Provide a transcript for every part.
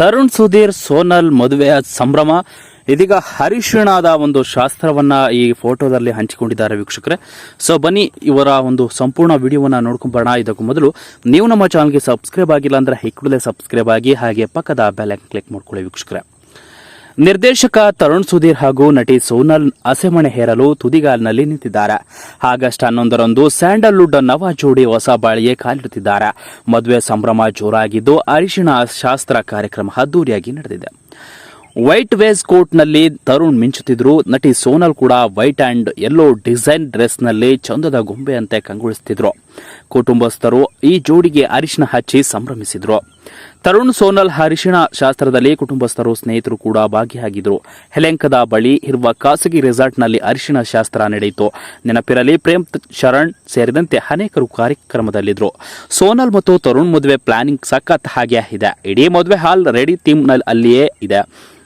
ತರುಣ್ ಸುಧೀರ್, ಸೋನಲ್, ಮದುವೆಯ ಸಂಭ್ರಮ. ಇದೀಗ ಹರಿಶಿಣಾದ ಒಂದು ಶಾಸ್ತ್ರವನ್ನ ಈ ಫೋಟೋದಲ್ಲಿ ಹಂಚಿಕೊಂಡಿದ್ದಾರೆ ವೀಕ್ಷಕರೇ. ಸೊ ಬನ್ನಿ, ಇವರ ಒಂದು ಸಂಪೂರ್ಣ ವಿಡಿಯೋವನ್ನ ನೋಡ್ಕೊಂಬರೋಣ ಇದಕ್ಕೂ ಮೊದಲು ನೀವು ನಮ್ಮ ಚಾನಲ್ಗೆ ಸಬ್ಸ್ಕ್ರೈಬ್ ಆಗಿಲ್ಲ ಅಂದ್ರೆ ಈ ಸಬ್ಸ್ಕ್ರೈಬ್ ಆಗಿ ಹಾಗೆ ಪಕ್ಕದ ಬೆಲ್ ಕ್ಲಿಕ್ ಮಾಡ್ಕೊಳ್ಳಿ ವೀಕ್ಷಕರೇ. ನಿರ್ದೇಶಕ ತರುಣ್ ಸುಧೀರ್ ಹಾಗೂ ನಟಿ ಸೋನಲ್ ಅಸೆಮಣೆ ಹೇರಲು ತುದಿಗಾಲಿನಲ್ಲಿ ನಿಂತಿದ್ದಾರೆ. ಆಗಸ್ಟ್ ಹನ್ನೊಂದರಂದು ಸ್ಯಾಂಡಲ್ವುಡ್ ನವ ಜೋಡಿ ಹೊಸ ಬಾಳಿಗೆ ಕಾಲಿಡುತ್ತಿದ್ದಾರೆ. ಮದುವೆ ಸಂಭ್ರಮ ಜೋರಾಗಿದ್ದು ಅರಿಶಿಣ ಶಾಸ್ತ್ರ ಕಾರ್ಯಕ್ರಮ ಅದ್ದೂರಿಯಾಗಿ ನಡೆದಿದೆ. ವೈಟ್ ವೇಸ್ ಕೋಟ್ನಲ್ಲಿ ತರುಣ್ ಮಿಂಚುತ್ತಿದ್ರು ನಟಿ ಸೋನಲ್ ಕೂಡ ವೈಟ್ ಅಂಡ್ ಯೆಲ್ಲೋ ಡಿಸೈನ್ ಡ್ರೆಸ್ನಲ್ಲಿ ಚಂದದ ಗೊಂಬೆಯಂತೆ ಕಂಗೊಳಿಸುತ್ತಿದ್ರು. ಕುಟುಂಬಸ್ಥರು ಈ ಜೋಡಿಗೆ ಅರಿಶಿಣ ಹಚ್ಚಿ ಸಂಭ್ರಮಿಸಿದ್ರು. ತರುಣ್ ಸೋನಲ್ ಹರಿಶಿಣ ಶಾಸ್ತ್ರದಲ್ಲಿ ಕುಟುಂಬಸ್ಥರು ಸ್ನೇಹಿತರು ಕೂಡ ಭಾಗಿಯಾಗಿದ್ರು. ಹೆಲೆಂಕದ ಬಳಿ ಇರುವ ಖಾಸಗಿ ರೆಸಾರ್ಟ್ನಲ್ಲಿ ಅರಿಶಿಣ ಶಾಸ್ತ್ರ ನಡೆಯಿತು. ನೆನಪಿರಲಿ, ಪ್ರೇಮ್ ಶರಣ್ ಸೇರಿದಂತೆ ಅನೇಕರು ಕಾರ್ಯಕ್ರಮದಲ್ಲಿದ್ದರು ಸೋನಲ್ ಮತ್ತು ತರುಣ್ ಮದುವೆ ಪ್ಲಾನಿಂಗ್ ಸಖತ್ ಹಾಗೆ ಇದೆ. ಇಡೀ ಮದುವೆ ಹಾಲ್ ರೆಡಿ ಥೀಮ್ನಲ್ಲಿ ಅಲ್ಲಿಯೇ ಇದೆ.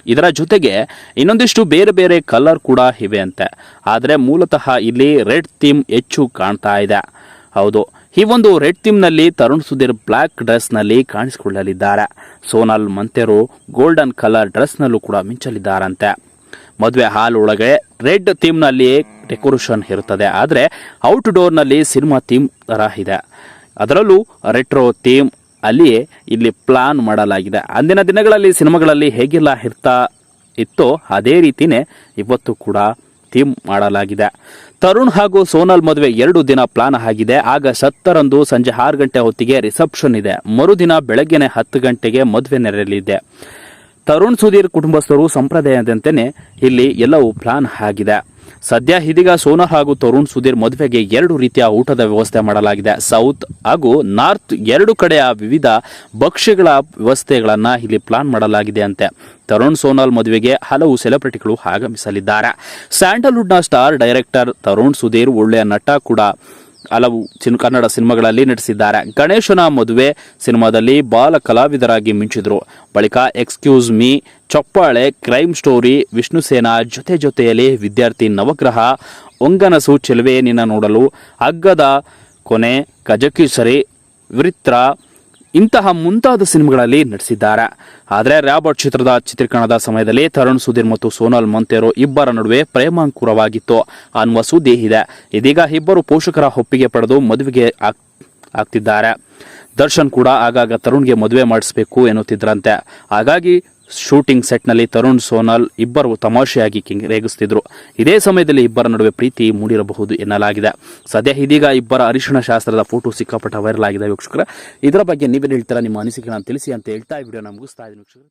ಇದರ ಜೊತೆಗೆ ಇನ್ನೊಂದಿಷ್ಟು ಬೇರೆ ಬೇರೆ ಕಲರ್ ಕೂಡ ಇವೆ ಅಂತೆ. ಆದರೆ ಮೂಲತಃ ಇಲ್ಲಿ ರೆಡ್ ಥೀಮ್ ಹೆಚ್ಚು ಕಾಣ್ತಾ ಇದೆ. ಹೌದು. ಈ ಒಂದು ರೆಡ್ ಥೀಮ್ನಲ್ಲಿ ತರುಣ್ ಸುಧೀರ್ ಬ್ಲ್ಯಾಕ್ ಡ್ರೆಸ್ನಲ್ಲಿ ಕಾಣಿಸಿಕೊಳ್ಳಲಿದ್ದಾರೆ. ಸೋನಲ್ ಮಂತೆರು ಗೋಲ್ಡನ್ ಕಲರ್ ಡ್ರೆಸ್ನಲ್ಲೂ ಕೂಡ ಮಿಂಚಲಿದ್ದಾರಂತೆ. ಮದುವೆ ಹಾಲ್ ಒಳಗೆ ರೆಡ್ ಥೀಮ್ನಲ್ಲಿ ಡೆಕೋರೇಷನ್ ಇರುತ್ತದೆ. ಆದರೆ ಔಟ್ಡೋರ್ನಲ್ಲಿ ಸಿನಿಮಾ ಥೀಮ್ ಥರ ಇದೆ. ಅದರಲ್ಲೂ ರೆಟ್ರೋ ಥೀಮ್ ಅಲ್ಲಿ ಇಲ್ಲಿ ಪ್ಲಾನ್ ಮಾಡಲಾಗಿದೆ. ಅಂದಿನ ದಿನಗಳಲ್ಲಿ ಸಿನಿಮಾಗಳಲ್ಲಿ ಹೇಗೆಲ್ಲ ಇರ್ತಾ ಇತ್ತೋ ಅದೇ ರೀತಿನೇ ಇವತ್ತು ಕೂಡ ಥೀಮ್ ಮಾಡಲಾಗಿದೆ. ತರುಣ್ ಹಾಗೂ ಸೋನಲ್ ಮದುವೆ ಎರಡು ದಿನ ಪ್ಲಾನ್ ಆಗಿದೆ. ಆಗ ಸತ್ತರಂದು ಸಂಜೆ ಆರು ಗಂಟೆ ಹೊತ್ತಿಗೆ ರಿಸೆಪ್ಷನ್ ಇದೆ. ಮರುದಿನ ಬೆಳಗ್ಗೆನೆ ಹತ್ತು ಗಂಟೆಗೆ ಮದುವೆ ನೆರೆಯಲಿದೆ ತರುಣ್ ಸುಧೀರ್ ಕುಟುಂಬಸ್ಥರು ಸಂಪ್ರದಾಯದಂತೆಯೇ ಇಲ್ಲಿ ಎಲ್ಲವೂ ಪ್ಲಾನ್ ಆಗಿದೆ. ಸದ್ಯ ಇದೀಗ ಸೋನಾ ಹಾಗೂ ತರುಣ್ ಸುಧೀರ್ ಮದುವೆಗೆ ಎರಡು ರೀತಿಯ ಊಟದ ವ್ಯವಸ್ಥೆ ಮಾಡಲಾಗಿದೆ. ಸೌತ್ ಹಾಗೂ ನಾರ್ತ್ ಎರಡು ಕಡೆಯ ವಿವಿಧ ಭಕ್ಷ್ಯಗಳ ವ್ಯವಸ್ಥೆಗಳನ್ನ ಇಲ್ಲಿ ಪ್ಲಾನ್ ಮಾಡಲಾಗಿದೆ ಅಂತೆ ತರುಣ್ ಸೋನಲ್ ಮದುವೆಗೆ ಹಲವು ಸೆಲೆಬ್ರಿಟಿಗಳು ಆಗಮಿಸಲಿದ್ದಾರೆ. ಸ್ಯಾಂಡಲ್ವುಡ್ನ ಸ್ಟಾರ್ ಡೈರೆಕ್ಟರ್ ತರುಣ್ ಸುಧೀರ್ ಒಳ್ಳೆಯ ನಟ ಕೂಡ ಹಲವು ಕನ್ನಡ ಸಿನಿಮಾಗಳಲ್ಲಿ ನಟಿಸಿದ್ದಾರೆ. ಗಣೇಶನ ಮದುವೆ ಸಿನಿಮಾದಲ್ಲಿ ಬಾಲ ಕಲಾವಿದರಾಗಿ ಮಿಂಚಿದ್ರು. ಬಳಿಕ ಎಕ್ಸ್ಕ್ಯೂಸ್ ಮೀ ಚಪ್ಪಾಳೆ ಕ್ರೈಮ್ ಸ್ಟೋರಿ ವಿಷ್ಣು ಸೇನಾ ಜೊತೆ ಜೊತೆಯಲ್ಲಿ ವಿದ್ಯಾರ್ಥಿ ನವಗ್ರಹ ಒಂಗನಸು ಚೆಲುವೆ ನಿನ್ನ ನೋಡಲು, ಹಗ್ಗದ ಕೊನೆ ಗಜಕೀಸರಿ ವೃತ್ರ ಇಂತಹ ಮುಂತಾದ ಸಿನಿಮಾಗಳಲ್ಲಿ ನಟಿಸಿದ್ದಾರೆ. ಆದರೆ ರಾಬರ್ಟ್ ಚಿತ್ರದ ಚಿತ್ರೀಕರಣದ ಸಮಯದಲ್ಲಿ ತರುಣ್ ಸುಧೀರ್ ಮತ್ತು ಸೋನಾಲ್ ಮೊಂತೇರೋ ಇಬ್ಬರ ನಡುವೆ ಪ್ರೇಮಾಂಕುರವಾಗಿತ್ತು. ಅನ್ನುವ ಸುದ್ದಿ ಇದೆ. ಇದೀಗ ಇಬ್ಬರು ಪೋಷಕರ ಒಪ್ಪಿಗೆ ಪಡೆದು ಮದುವೆಗೆ ಆಗ್- ಆಗ್ತಿದ್ದಾರೆ. ದರ್ಶನ್ ಕೂಡ ಆಗಾಗ ತರುಣ್ಗೆ ಮದುವೆ ಮಾಡಿಸಬೇಕು ಎನ್ನುತ್ತಿದ್ದರಂತೆ ಹಾಗಾಗಿ ಶೂಟಿಂಗ್ ಸೆಟ್ನಲ್ಲಿ ತರುಣ್, ಸೋನಾಲ್ ಇಬ್ಬರು ತಮಾಷೆಯಾಗಿ ರೇಗಿಸ್ತಿದ್ರು. ಇದೇ ಸಮಯದಲ್ಲಿ ಇಬ್ಬರ ನಡುವೆ ಪ್ರೀತಿ ಮೂಡಿರಬಹುದು ಎನ್ನಲಾಗಿದೆ. ಸದ್ಯ ಇದೀಗ ಇಬ್ಬರ ಅರಿಶಿಣ ಶಾಸ್ತ್ರದ ಫೋಟೋ ಸಿಕ್ಕಾಪಟ್ಟ ವೈರಲ್ ಆಗಿದೆ ವೀಕ್ಷಕರ. ಇದರ ಬಗ್ಗೆ ನೀವೇನು ಹೇಳ್ತೀರಾ, ನಿಮ್ಮ ಅನಿಸಿಕೆಗಳನ್ನು ತಿಳಿಸಿ ಅಂತ ಹೇಳ್ತಾ ಈ ವಿಡಿಯೋ ಮುಗಿಸ್ತಾ ಇದ್ದೀನಿ ವೀಕ್ಷಕರೇ.